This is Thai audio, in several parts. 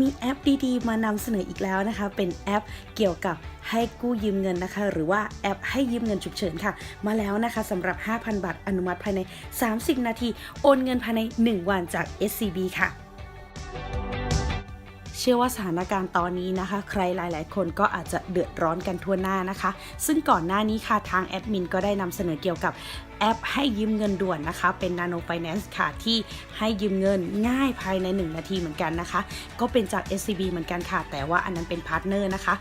มีแอปดีๆ มานำเสนออีกแล้วนะคะ เป็นแอปเกี่ยวกับให้กู้ยืมเงินนะคะ หรือว่าแอปให้ยืมเงินฉุกเฉินค่ะ มาแล้วนะคะสำหรับ 5,000 บาทอนุมัติภายใน 30 นาที โอนเงินภายใน 1 วันจาก SCB ค่ะเชื่อว่าสถานการณ์ตอนนี้นะคะ ใครหลาย ๆ คนก็อาจจะเดือดร้อนกันทั่วหน้านะคะ ซึ่งก่อนหน้านี้ค่ะทางแอดมินก็ได้นำเสนอเกี่ยวกับ แอปให้ยืมเงินด่วนนะคะ เป็น Nano Finance ค่ะ ที่ให้ยืมเงินง่ายภายใน 1 นาทีเหมือนกันนะคะ ก็เป็นจาก SCB เหมือนกันค่ะ แต่ว่าอันนั้นเป็นพาร์ทเนอร์นะคะ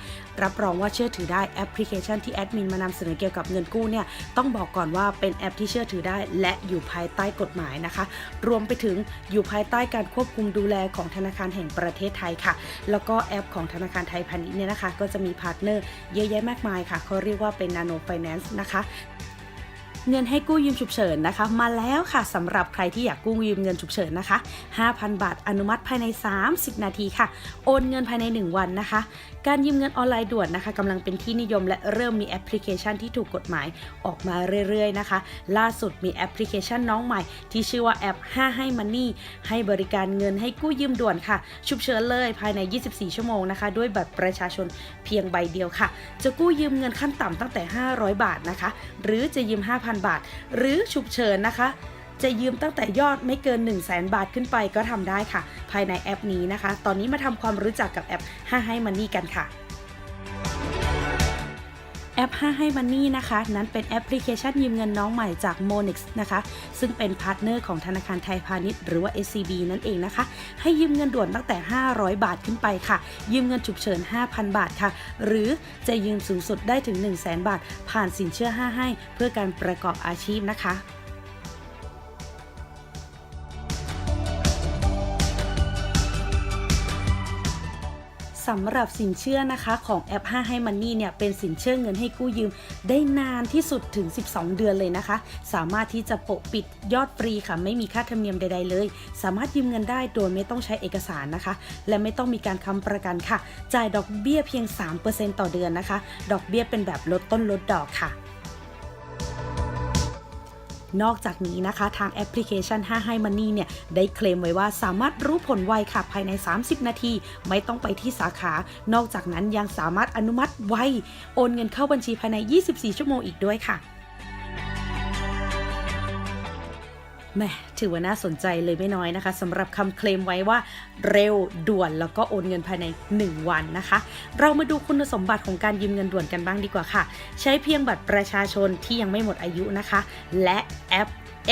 รับรองว่าเชื่อถือได้แอปพลิเคชันที่แอดมินมานำเสนอเกี่ยวกับเงินกู้เนี่ย ต้องบอกก่อนว่าเป็นแอปที่เชื่อถือได้ และอยู่ภายใต้กฎหมายนะคะ รวมไปถึงอยู่ภายใต้การควบคุมดูแลของธนาคารแห่งประเทศไทยค่ะ แล้วก็แอปของธนาคารไทยพาณิชย์เนี่ยนะคะ ก็จะมีพาร์ทเนอร์เยอะแยะมากมายค่ะเขาเรียกว่าเป็น Nano Finance นะคะ เงินให้กู้ยืมฉุกเฉินนะคะ มาแล้วค่ะสำหรับใครที่อยากกู้ยืมเงินฉุกเฉินนะคะ 5,000 บาทอนุมัติภายใน 30 นาทีค่ะ โอนเงินภายใน 1 วันนะคะ การยืมเงินออนไลน์ด่วนนะคะกำลังเป็นที่นิยมและเริ่มมีแอปพลิเคชันที่ถูกกฎหมายออกมาเรื่อยๆนะคะ ล่าสุดมีแอปพลิเคชันน้องใหม่ ที่ชื่อว่าแอป 5 ให้มันนี่ให้บริการเงินให้กู้ยืมด่วนค่ะ ฉุกเฉินเลยภายใน 24 ชั่วโมงนะคะ ด้วยบัตรประชาชนเพียงใบเดียวค่ะ จะกู้ยืมเงินขั้นต่ำตั้งแต่ 500 บาทนะคะ หรือจะยืม 5,000บาท หรือฉุกเฉินนะคะ จะยืมตั้งแต่ยอดไม่เกิน 1 0 0 0 0แบาทขึ้นไปก็ทำได้ค่ะ ภายในแอปนี้นะคะ ตอนนี้มาทำความรู้จักกับแอป5ให้มันนี่กันค่ะ แอป 5 ให้มันนี่นะคะ นั้นเป็นแอปพลิเคชันยืมเงินน้องใหม่จาก Monix นะคะ ซึ่งเป็นพาร์ทเนอร์ของธนาคารไทยพาณิชย์หรือว่า SCB นั่นเองนะคะ ให้ยืมเงินด่วนตั้งแต่ 500 บาทขึ้นไปค่ะ ยืมเงินฉุกเฉิน 5,000 บาทค่ะ หรือจะยืมสูงสุดได้ถึง 100,000 บาท ผ่านสินเชื่อ5ให้ เพื่อการประกอบอาชีพนะคะ สำหรับสินเชื่อนะคะของแอป5ให้มันนี่เนี่ยเป็นสินเชื่อเงินให้กู้ยืม ได้นานที่สุดถึง 12 เดือนเลยนะคะ สามารถที่จะปะปิดยอดฟรีค่ะ ไม่มีค่าธรรมเนียมใด ๆ เลย สามารถยืมเงินได้โดยไม่ต้องใช้เอกสารนะคะ และไม่ต้องมีการค้ำประกันค่ะ จ่ายดอกเบี้ยเพียง 3%ต่อเดือนนะคะ ดอกเบี้ยเป็นแบบลดต้นลดดอกค่ะ นอกจากนี้นะคะ ทางแอปพลิเคชัน5ให้ Money เนี่ย ได้เคลมไว้ว่าสามารถรู้ผลไวค่ะ ภายใน 30 นาที ไม่ต้องไปที่สาขา นอกจากนั้นยังสามารถอนุมัติไวโอนเงินเข้าบัญชีภายใน 24 ชั่วโมงอีกด้วยค่ะ แหม่ถือว่าน่าสนใจเลยไม่น้อยนะคะสำหรับคำเคลมไว้ว่าเร็วด่วนแล้วก็โอนเงินภายใน 1 วันนะคะ เรามาดูคุณสมบัติของการยืมเงินด่วนกันบ้างดีกว่าค่ะ ใช้เพียงบัตรประชาชนที่ยังไม่หมดอายุนะคะ และแอป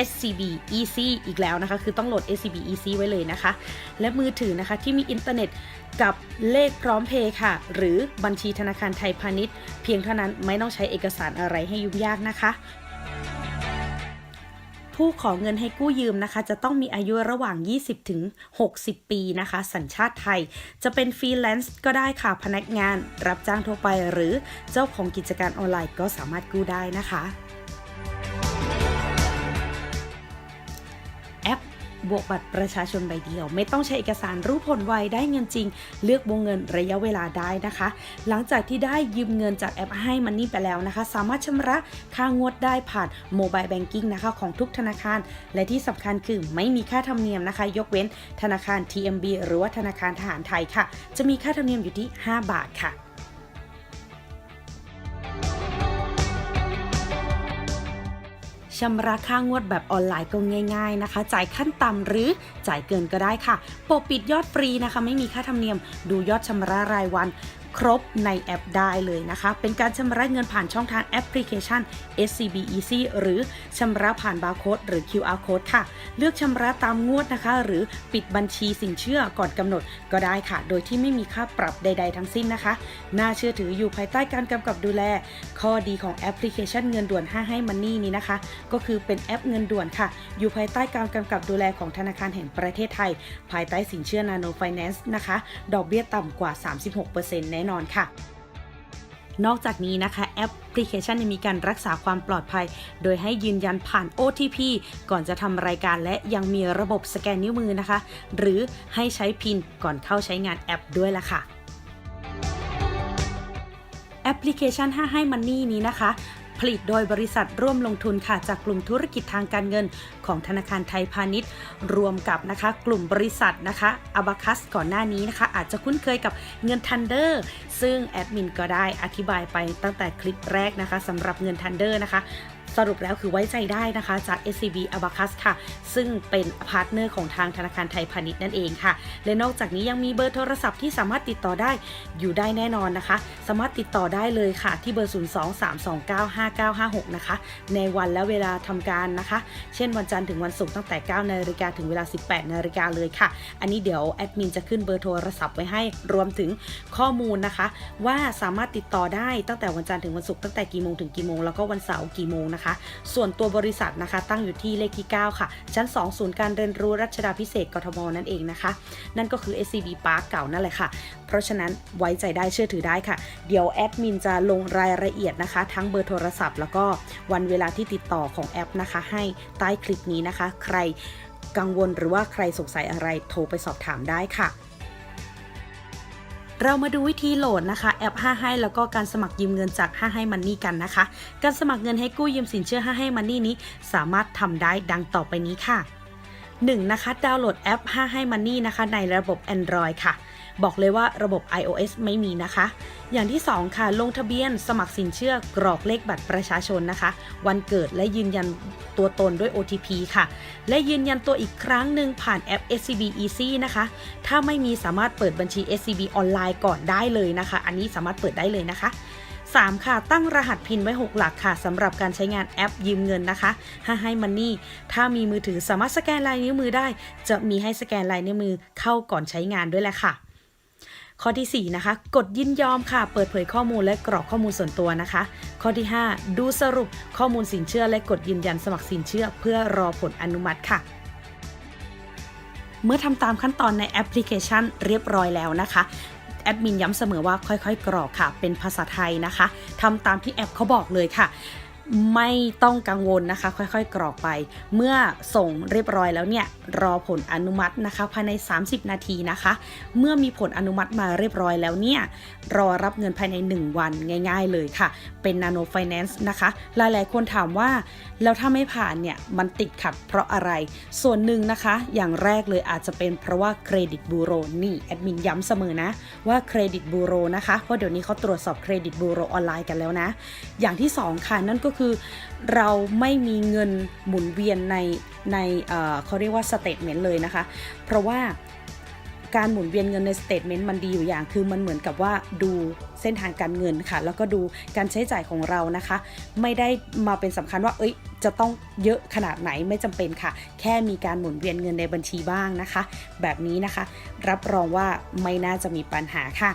SCB Easy อีกแล้วนะคะ คือต้องโหลด SCB Easy ไว้เลยนะคะ และมือถือนะคะที่มีอินเทอร์เน็ตกับเลขพร้อมเพย์ค่ะ หรือบัญชีธนาคารไทยพาณิชย์ เพียงเท่านั้นไม่ต้องใช้เอกสารอะไรให้ยุ่งยากนะคะ ผู้ขอเงินให้กู้ยืมนะคะ จะต้องมีอายุระหว่าง 20 ถึง 60 ปีนะคะ สัญชาติไทย จะเป็นฟรีแลนซ์ก็ได้ค่ะพนักงาน รับจ้างทั่วไปหรือเจ้าของกิจการออนไลน์ก็สามารถกู้ได้นะคะ บวกบัตรประชาชนใบเดียว ไม่ต้องใช้เอกสารรู้ผลไวได้เงินจริง เลือกวงเงินระยะเวลาได้นะคะ หลังจากที่ได้ยืมเงินจากแอปให้มันนี่ไปแล้วนะคะ สามารถชำระค่างวดได้ผ่านโมบายแบงกิ้งนะคะของทุกธนาคาร และที่สำคัญคือไม่มีค่าธรรมเนียมนะคะ ยกเว้นธนาคาร TMB หรือว่าธนาคารทหารไทยค่ะ จะมีค่าธรรมเนียมอยู่ที่ 5 บาทค่ะ ชำระค่างวดแบบออนไลน์ก็ง่าย ๆนะคะ จ่ายขั้นต่ำหรือจ่ายเกินก็ได้ค่ะ ปกปิดยอดฟรีนะคะ ไม่มีค่าธรรมเนียม ดูยอดชำระรายวัน ครบในแอปได้เลยนะคะ เป็นการชำระเงินผ่านช่องทางแอปพลิเคชัน SCB Easy หรือชำระผ่านบาร์โค้ดหรือ QR code ค่ะ เลือกชำระตามงวดนะคะ หรือปิดบัญชีสินเชื่อก่อนกำหนดก็ได้ค่ะ โดยที่ไม่มีค่าปรับใด ๆ ทั้งสิ้นนะคะ น่าเชื่อถืออยู่ภายใต้การกำกับดูแล ข้อดีของแอปพลิเคชันเงินด่วน5ให้มันนี่นี้นะคะ ก็คือเป็นแอปเงินด่วนค่ะ อยู่ภายใต้การกำกับดูแลของธนาคารแห่งประเทศไทย ภายใต้สินเชื่อ Nano Finance นะคะ ดอกเบี้ยต่ำกว่า 36%แน่นอนค่ะนอกจากนี้นะคะ แอปพลิเคชันยังมีการรักษาความปลอดภัย โดยให้ยืนยันผ่าน OTP ก่อนจะทำรายการและยังมีระบบสแกนนิ้วมือนะคะ หรือให้ใช้พินก่อนเข้าใช้งานแอปด้วยล่ะค่ะแอปพลิเคชัน5ให้มันนี่นี้นะคะ ผลิตโดยบริษัทร่วมลงทุนค่ะจากกลุ่มธุรกิจทางการเงินของธนาคารไทยพาณิชย์ รวมกับนะคะกลุ่มบริษัทนะคะอ b a คัสก่อนหน้านี้นะคะ อาจจะคุ้นเคยกับเงินทันเดอร์ซึ่งแอดมินก็ได้อธิบายไปตั้งแต่คลิปแรกนะคะสำหรับเงินทันเดอร์นะคะ สรุปแล้วคือไว้ใจได้นะคะจาก SCB Abacus ค่ะ ซึ่งเป็นพาร์ทเนอร์ของทางธนาคารไทยพาณิชย์นั่นเองค่ะ และนอกจากนี้ยังมีเบอร์โทรศัพท์ที่สามารถติดต่อได้อยู่ได้แน่นอนนะคะ สามารถติดต่อได้เลยค่ะ ที่เบอร์ 023295956 นะคะ ในวันและเวลาทำการนะคะ เช่นวันจันทร์ถึงวันศุกร์ตั้งแต่9นาฬิกาถึงเวลา 18นาฬิกาเลยค่ะ อันนี้เดี๋ยวแอดมินจะขึ้นเบอร์โทรศัพท์ไว้ให้รวมถึงข้อมูลนะคะ ว่าสามารถติดต่อได้ตั้งแต่วันจันทร์ถึงวันศุกร์ตั้งแต่กี่โมงถึงกี่โมงแล้วก็วันเสาร์กี่โมงนะคะส่วนตัวบริษัทนะคะ ตั้งอยู่ที่เลขที่ 9 ค่ะ ชั้น 2 ศูนย์การเรียนรู้รัชดาพิเศษกกทมนั่นเองนะคะ นั่นก็คือ SCB Park เก่านั่นแหละค่ะ เพราะฉะนั้นไว้ใจได้เชื่อถือได้ค่ะ เดี๋ยวแอดมินจะลงรายละเอียดนะคะ ทั้งเบอร์โทรศัพท์ แล้วก็วันเวลาที่ติดต่อของแอปนะคะ ให้ใต้คลิปนี้นะคะ ใครกังวลหรือว่าใครสงสัยอะไรโทรไปสอบถามได้ค่ะ เรามาดูวิธีโหลดนะคะ แอป5ให้แล้วก็การสมัครยืมเงินจาก5ให้มันนี่กันนะคะ การสมัครเงินให้กู้ยืมสินเชื่อ5ให้มันนี่นี้ สามารถทำได้ดังต่อไปนี้ค่ะ 1. นะคะ ดาวน์โหลดแอป5ให้มันนี่นะคะ ในระบบ Android ค่ะ บอกเลยว่าระบบ iOS ไม่มีนะคะ อย่างที่ 2 ค่ะ ลงทะเบียนสมัครสินเชื่อกรอกเลขบัตรประชาชนนะคะ วันเกิดและยืนยันตัวตนด้วย OTP ค่ะ และยืนยันตัวอีกครั้งหนึ่งผ่านแอป SCB Easy นะคะ ถ้าไม่มีสามารถเปิดบัญชี SCB ออนไลน์ก่อนได้เลยนะคะ อันนี้สามารถเปิดได้เลยนะคะ 3 ค่ะ ตั้งรหัสพินไว้ 6 หลักค่ะสำหรับการใช้งานแอปยืมเงินนะคะให้ให้มันนี่ถ้ามีมือถือสามารถสแกนลายนิ้วมือได้ จะมีให้สแกนลายนิ้วมือเข้าก่อนใช้งานด้วยแหละค่ะ ข้อที่ 4 นะคะ กดยินยอมค่ะ เปิดเผยข้อมูลและกรอกข้อมูลส่วนตัวนะคะ ข้อที่ 5 ดูสรุปข้อมูลสินเชื่อและกดยืนยันสมัครสินเชื่อ เพื่อรอผลอนุมัติค่ะเมื่อทำตามขั้นตอนในแอปพลิเคชันเรียบร้อยแล้วนะคะ แอดมินย้ำเสมอว่าค่อยๆ กรอกค่ะ เป็นภาษาไทยนะคะทำตามที่แอปเขาบอกเลยค่ะ ไม่ต้องกังวลนะคะ ค่อยๆ กรอกไป เมื่อส่งเรียบร้อยแล้วเนี่ย รอผลอนุมัตินะคะ ภายใน 30 นาทีนะคะ เมื่อมีผลอนุมัติมาเรียบร้อยแล้วเนี่ย รอรับเงินภายใน 1 วันง่าย ๆ เลยค่ะ เป็น Nano Finance นะคะ หลายๆ คนถามว่า แล้วถ้าไม่ผ่านเนี่ย มันติดขัดเพราะอะไร ส่วนหนึ่งนะคะ อย่างแรกเลยอาจจะเป็นเพราะว่าเครดิตบูโรนี่แอดมินย้ำเสมอนะ ว่าเครดิตบูโรนะคะ เพราะเดี๋ยวนี้เขาตรวจสอบเครดิตบูโรออนไลน์กันแล้วนะ อย่างที่2ค่ะนั่นก็คือเราไม่มีเงินหมุนเวียนในในเขาเรียกว่าสเต t เมนต์เลยนะคะ เพราะว่าการหมุนเวียนเงินในสเต t เมนต์มันดีอยู่อย่าง คือมันเหมือนกับว่าดูเส้นทางการเงินค่ะ แล้วก็ดูการใช้จ่ายของเรานะคะ ไม่ได้มาเป็นสำคัญว่า เอ้ย จะต้องเยอะขนาดไหนไม่จำเป็นค่ะ แค่มีการหมุนเวียนเงินในบัญชีบ้างนะคะ แบบนี้นะคะ รับรองว่าไม่น่าจะมีปัญหาค่ะ